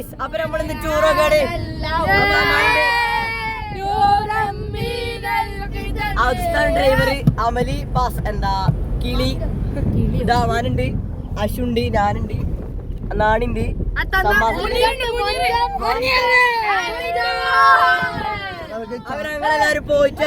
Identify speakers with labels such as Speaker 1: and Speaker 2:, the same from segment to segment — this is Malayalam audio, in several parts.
Speaker 1: ഗൈസ് അപ്പൊ നമ്മൾ ഇന്ന് ടൂറൊക്കെ അവസ്ഥാന ഡ്രൈവർ അമലി പാസ് എന്താ കിളി. ഇതാവാനുണ്ട് അശുണ്ട് ഞാനുണ്ട്. നാണിണ്ട്. അവരങ്ങളെല്ലാരും പോയിട്ട്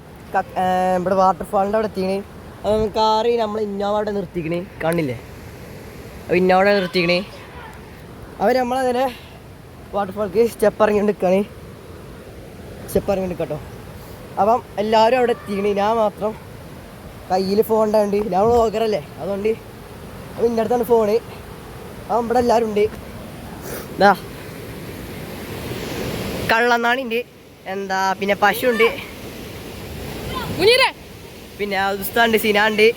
Speaker 1: ഇവിടെ വാട്ടർഫാളിന്റെ അവിടെ എത്തിക്കണ് കാറ് നമ്മൾ ഇന്നോവ അവിടെ നിർത്തിക്കണ്. കണ്ണില്ലേ അപ്പോൾ ഇന്നോവ അവിടെ നിർത്തിക്കണ്. അവർ നമ്മളങ്ങനെ വാട്ടർഫാൾക്ക് സ്റ്റെപ്പ് ഇറങ്ങി നിൽക്കുകയാണ് സ്റ്റെപ്പ് ഇറങ്ങി നിൽക്കട്ടോ അപ്പം എല്ലാവരും അവിടെ എത്തിക്കണ് ഞാൻ മാത്രം കയ്യിൽ ഫോൺ ഉണ്ടാണ്ട് ഞാൻ നോക്കറല്ലേ അതുകൊണ്ട് അപ്പം എന്റെ അടുത്താണ് ഫോണ് അപ്പം ഇവിടെ എല്ലാവരും ഉണ്ട്. ഇതാ കള്ളനാണിണ്ട് എന്താ പിന്നെ പശു
Speaker 2: മുനീറേ.
Speaker 1: പിന്നെ ഉസ്താണ്ട് സിനാണ്ട്.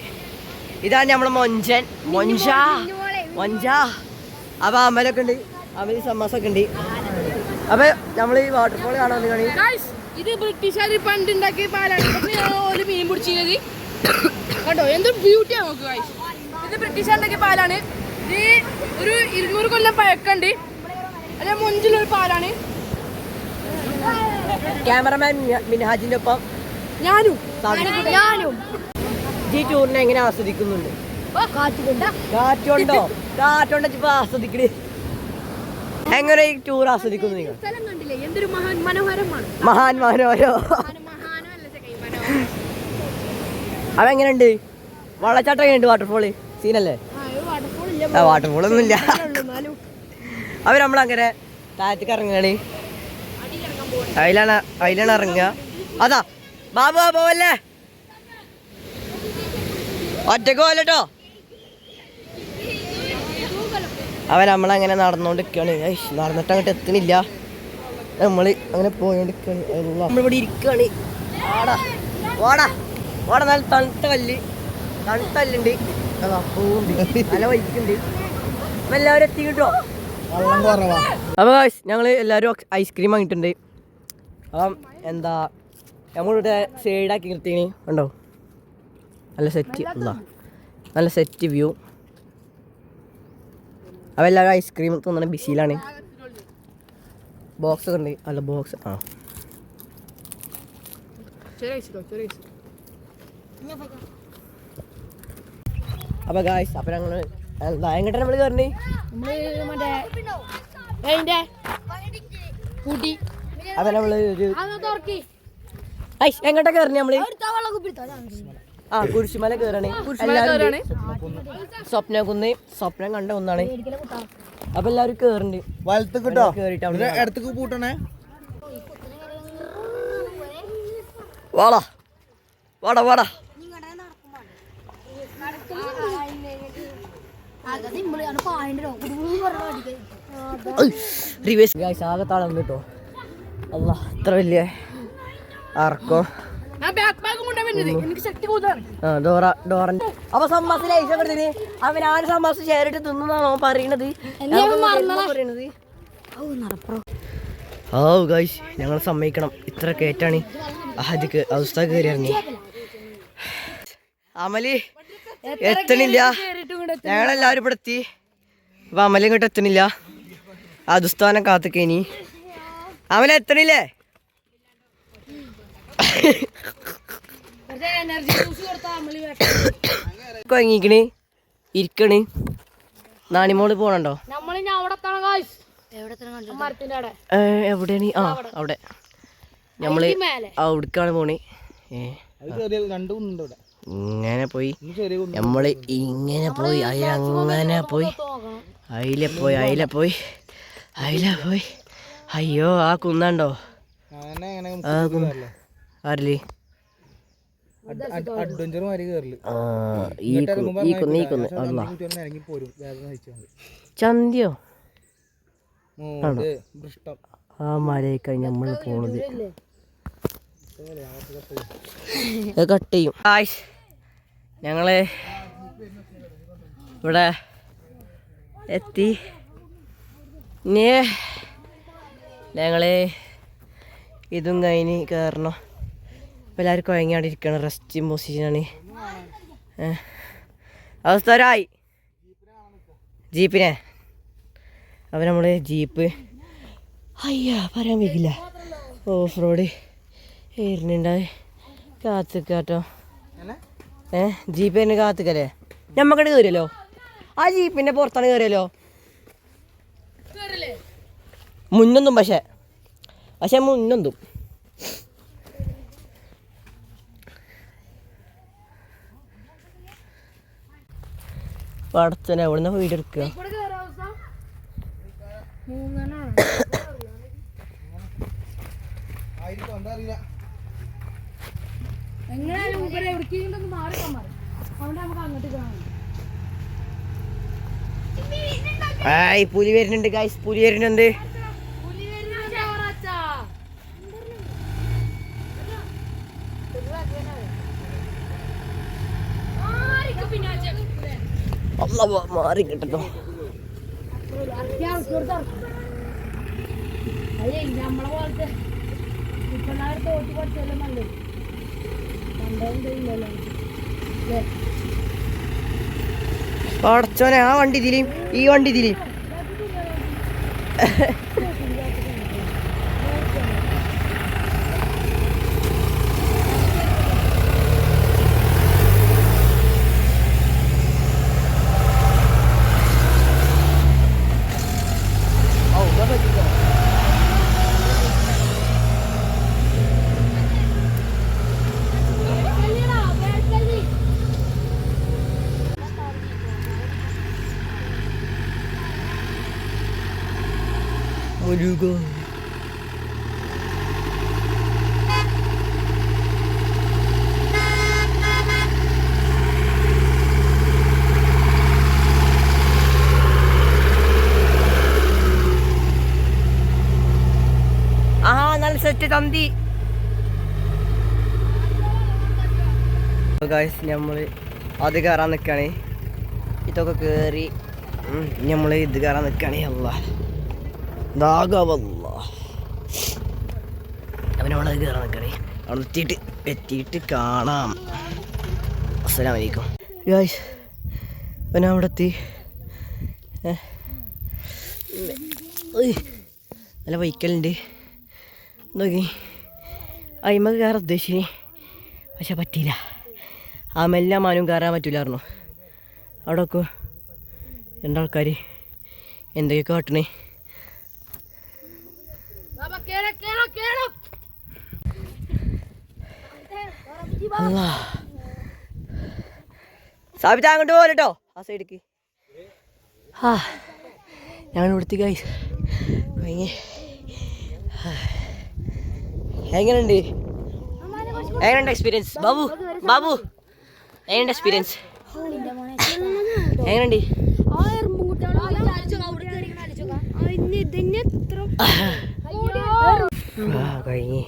Speaker 1: ഇതാണ് നമ്മളെ മൊഞ്ചൻ. മൊഞ്ച. മൊഞ്ച. അപ്പൊ അമലൊക്കെ ഉണ്ട്. അമ്മ സമ്മാസൊക്കെ ഉണ്ട്. അപ്പൊ നമ്മൾ ഈ വാട്ടർഫോൾ കാണാൻ വന്നു
Speaker 2: ഇത് ബ്രിട്ടീഷുകാർ പണ്ട് ഉണ്ടാക്കിയ പാലാണ്. മീൻ പിടിച്ചത് കണ്ടോ? എന്തൊരു ബ്യൂട്ടിയാ നോക്ക് ഗൈസ് ഇത് ബ്രിട്ടീഷുകാർ ഉണ്ടാക്കിയ പാലാണ്. ഇത് ഒരു ഇരുന്നൂറ് കൊല്ലം പഴക്കണ്ട്. അതെ മുഞ്ചിലൊരു പാലാണ്.
Speaker 1: ക്യാമറമാൻ മിൻഹാജിന്റെ ഒപ്പം.
Speaker 2: ഞാനും. ഞാനും.
Speaker 1: ഈ ടൂറിനെ എങ്ങനെ ആസ്വദിക്കുന്നുണ്ട്? കാറ്റുണ്ടോ കാറ്റുണ്ടോ ഇപ്പൊ ആസ്വദിക്കണേ എങ്ങനെ ഈ ടൂർ ആസ്വദിക്കുന്നു നിങ്ങൾ?
Speaker 2: മഹാൻ മനോഹരോ?
Speaker 1: അതെങ്ങനെയുണ്ട് വെള്ളച്ചാട്ടം എങ്ങനെയുണ്ട്? വാട്ടർഫോൾ സീനല്ലേ? വാട്ടർഫോൾ ഒന്നും ഇല്ല. അവർ നമ്മളങ്ങനെ താഴത്തേക്ക് ഇറങ്ങുകയാണ്. അതിലാണ് അതിലാണ് ഇറങ്ങുക. അതാ ബാബു പോവല്ലേ? ഒറ്റയ്ക്ക് പോലട്ടോ അവൻ നമ്മളങ്ങനെ നടന്നുകൊണ്ടിരിക്കുകയാണ് നടന്നിട്ട് അങ്ങോട്ട് എത്തുന്നില്ല നമ്മൾ അങ്ങനെ പോയോണ്ടിരിക്കുകയാണ് നമ്മളിവിടെ ഇരിക്കുകയാണ് വാടാ ഓടാ ഓടാ നല്ല തണുത്ത കല്ല്. തണുത്ത കല്ലുണ്ട്. പോകുന്നുണ്ട് നല്ല വലിക്കുന്നുണ്ട് അപ്പൊ എല്ലാവരും എത്തി കിട്ടോ അപ്പോൾ ഞങ്ങൾ എല്ലാവരും ഐസ്ക്രീം വാങ്ങിയിട്ടുണ്ട്. അപ്പം എന്താ നമ്മളിവിടെ സൈഡാക്കി നിർത്തിനി ഉണ്ടോ നല്ല സെറ്റ് എന്താ നല്ല സെറ്റ് വ്യൂ അപ്പോൾ എല്ലാവരും ഐസ്ക്രീം തിന്നണ ബിസിയിലാണ് ബോക്സ് ഒക്കെ ഉണ്ട്. അല്ല ബോക്സ് ആ. അപ്പൊ ഗായ്സ് അപ്പൊ ഞങ്ങൾ എന്താ എങ്ങോട്ടാണ് നമ്മൾ കയറണേ
Speaker 2: നമ്മൾ
Speaker 1: അപ്പോൾ നമ്മൾ ഒരു എങ്ങോട്ടാ കയറണേ നമ്മൾ? ആ കുരിശുമല കേറണേ. എല്ലാവരും സ്വപ്ന കുന്ന് സ്വപ്നം കണ്ട ഒന്നാണ്. അപ്പൊ എല്ലാവരും കേറണ്ട്.
Speaker 3: വലത്ത് കിട്ടോ ഇടത്തേക്ക് പൂട്ടണേ.
Speaker 1: വാടാ. വാടാ വാടാ. റിവേഴ്സ്. ആകെ താളം കിട്ടോ അല്ല അത്ര വലിയ ആ ഡോറന്റെ അപ്പൊ സമ്മാസ് ലൈസ കൊടുത്തിന് അവൻ ആര് സമ്മാസ് ഷെയർ ഇട്ട് തിന്നാണോ പറയണത്. ഓ ഗൈസ് ഞങ്ങൾ സമ്മതിക്കണം. ഇത്ര കേറ്റാണ് ആദ്യക്ക് അവസ്ഥ കയറി ഇറങ്ങി. അമലി എത്തണില്ല. ഞങ്ങളെല്ലാവരും ഇവിടെ എത്തി. അപ്പൊ അമലി ഇങ്ങോട്ട് എത്തണില്ല. അതുസ്ഥാനം കാത്തുക്കേനി അമല എത്തണില്ലേ? കൊങ്ങിക്കണ് ഇരിക്കണ്. നാണിമോൾ പോണണ്ടോ? എവിടെയാണ്? ആ അവിടെ.
Speaker 2: മേലെ
Speaker 1: അവിടേക്കാണ് പോണേ. ഇങ്ങനെ പോയി. നമ്മൾ ഇങ്ങനെ പോയി. അതിലങ്ങനെ പോയി. അതിലെ പോയി അതിലെ പോയി. അതിലെ പോയി. അയ്യോ ആ കുന്നുണ്ടോ? ആ കുന്ന് ആരിൽ
Speaker 3: അഡ്വഞ്ചർ മാതിരി
Speaker 1: ചന്തിയോ? ആ കഴിഞ്ഞ് നമ്മൾ പോണത്. കട്ട് ചെയ്യും. ഞങ്ങൾ ഇവിടെ എത്തി. ഇനി ഞങ്ങൾ ഇതും കഴിഞ്ഞ് കയറണം ഇപ്പം എല്ലാവരും കുഴങ്ങാണ്ടിരിക്കണം റെസ്റ്റിംഗ് പൊസിഷനാണ് അവസ്ഥരായി. ജീപ്പിനെ. അവ നമ്മൾ ജീപ്പ്. അയ്യാ പറയാൻ വയ്ക്കില്ല ഓഫ് റോഡ് ഏറിനുണ്ടായി കാത്തുക്കാട്ടോ ഏ ജീപ്പ് തന്നെ കാത്തുക്കല്ലേ? ഞമ്മക്കട് കയറിയല്ലോ ആ ജീപ്പിന്റെ പുറത്താണ് കയറിയല്ലോ മുന്നൊന്നും പക്ഷേ. പക്ഷെ മുന്നൊന്നും. പടച്ചനെ എവിടുന്ന വീട് എടുക്കുക? പുലി വരുന്നുണ്ട് ഗായ്സ് പുലി വരുന്നുണ്ട് അല്ല മാറി കിട്ടട്ടോ
Speaker 2: അയ്യേ നമ്മളെ പോലത്തെ ഇപ്പം തോട്ടി പഠിച്ചല്ലോ നല്ലത് കണ്ടോ
Speaker 1: പടച്ചോനെ ആ വണ്ടി തിരിയും ഈ വണ്ടി ഇതിലും. മുരുക സെറ്റ് തന്തി ഗായ്സ് നമ്മൾ അത് കയറാൻ നിൽക്കുകയാണ് ഇതൊക്കെ കയറി നമ്മൾ ഇത് കയറാൻ നിൽക്കുകയാണ് അല്ല ദാഗവല്ല അവനവിടെ കയറാൻ നിൽക്കണേ അവിടെ എത്തിയിട്ട് എത്തിയിട്ട് കാണാം. അസ്സലാം വലൈക്കും ഗായ്സ് അവൻ അവിടെ എത്തി. നല്ല വൈക്കലുണ്ട്. നോക്കി. അയിമക്ക് കയറാൻ ഉദ്ദേശിച്ചു പക്ഷെ പറ്റിയില്ല. ആ മെല്ലാം മാനും കയറാൻ പറ്റില്ലായിരുന്നു അവിടെ ഒക്കെ രണ്ടാൾക്കാർ എന്തൊക്കെ കാട്ടണേ
Speaker 2: കേറ
Speaker 1: സാബിത അങ്ങോട്ട് പോകല്ലോ ആ സൈഡിക്ക്. ആ ഞങ്ങൾ ഇവിടുത്തെ കൈ കഴിഞ്ഞ് എങ്ങനെയുണ്ട്? എങ്ങനെയുണ്ട് എക്സ്പീരിയൻസ് ബാബു ബാബു. എങ്ങനെയുണ്ട് എക്സ്പീരിയൻസ് എങ്ങനെയുണ്ട്? ആ കഴിഞ്ഞ്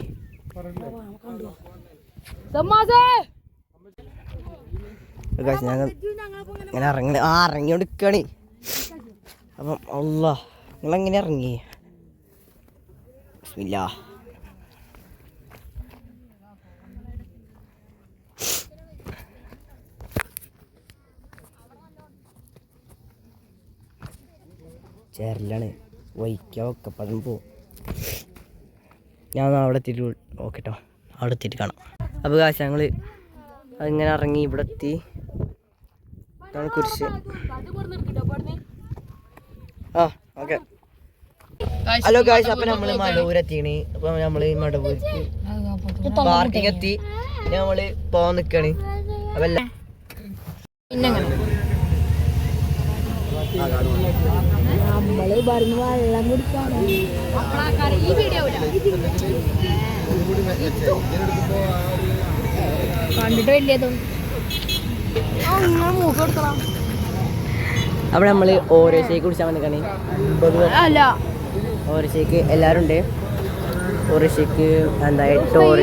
Speaker 1: ഞങ്ങൾ ഇങ്ങനെ ഇറങ്ങി ആ ഇറങ്ങിയോണ്ട് നിൽക്കണേ അപ്പം അല്ല നിങ്ങളെങ്ങനെ ഇറങ്ങി? ബിസ്മില്ലാ. ചേരലാണ്. വൈക്ക ഒക്കപ്പഴം പോവും. ഞാൻ ഒന്ന് അവിടെ എത്തിയിട്ട് ഓക്കെട്ടോ അവിടെ എത്തിയിട്ട് കാണാം. അപ്പോൾ കാശ് ഞങ്ങൾ അതിങ്ങനെ ഇറങ്ങി ഇവിടെ എത്തി. ഇതാണ് കുരിശ്. ആ ഓക്കെ ഹലോ ഗായ്സ് അപ്പം നമ്മൾ മടവൂരെത്തിയാണ് അപ്പം നമ്മൾ മടവൂർക്ക് പാർക്കിംഗ് എത്തി. നമ്മൾ പോകാൻ നിൽക്കുകയാണ് അപ്പം എല്ലാം
Speaker 2: നമ്മൾ പറഞ്ഞ് വെള്ളം കുടിക്കാൻ ഈ വീഡിയോ കണ്ടിട്ട് വലിയതും.
Speaker 1: അവിടെ നമ്മൾ ഓരോ ഷേക്ക് കുടിച്ചാൽ വന്നിക്കണേ.
Speaker 2: അല്ല.
Speaker 1: ഓരോ ഷേക്ക് എല്ലാവരും ഉണ്ട് ഓരോ ഷേക്ക് എന്താ എട്ട് ഓരോ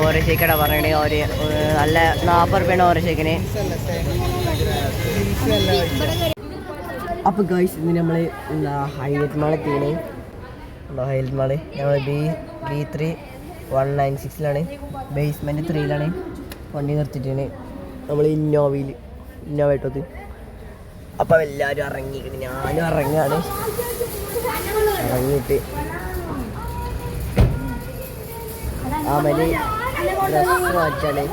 Speaker 1: ഓരോ ഷേക്കടാ പറയണേ ഒരു നല്ല നാൽപ്പത് റുപ്യാണ് ഓരോ ഷേക്കിന് അപ്പോൾ ഗൈസ് ഇന്ന് നമ്മൾ എന്താ ഹൈലൈറ്റ് മാൾ തീനെ എന്താ ഹൈലൈറ്റ് മാൾ ഞങ്ങൾ B B three one nine സിക്സിലാണ് basement ത്രീയിലാണ് വണ്ടി നിർത്തിയിട്ടാണ് നമ്മൾ ഇന്നോവയിൽ ഇന്നോവ ഇട്ടത് അപ്പം എല്ലാവരും ഇറങ്ങിയിട്ട് ഞാനും ഇറങ്ങുകയാണ്. ഇറങ്ങിയിട്ട് അമൽ ഡ്രസ് മാറ്റാണ്.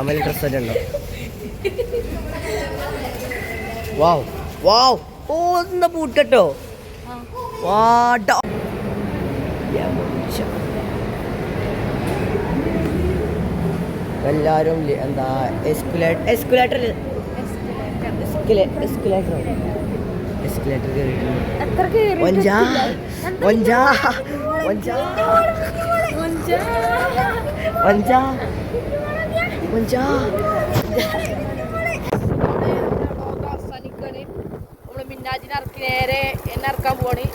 Speaker 1: അമൽ ഡ്രസ് ഒക്കെ ഉണ്ടോ വാവ്. വാവ്. ഓ എന്താ വാടാ. എല്ലാവരും എന്താ എസ്കുലേറ്റർ എസ്കുലേറ്റർ എസ്കുലേറ്റർ എസ്കുലേറ്റർ കയറിയിട്ടുണ്ട്
Speaker 2: ഞാജിനർക്ക് നേരെ എന്നെ ഇറക്കാൻ പോണി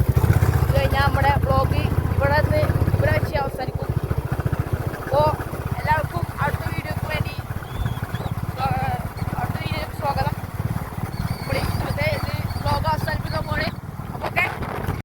Speaker 2: ഇത് കഴിഞ്ഞാൽ നമ്മുടെ ബ്ലോഗ് ഇവിടെ നിന്ന് ഇവിടെ വെച്ച് അവസാനിക്കും.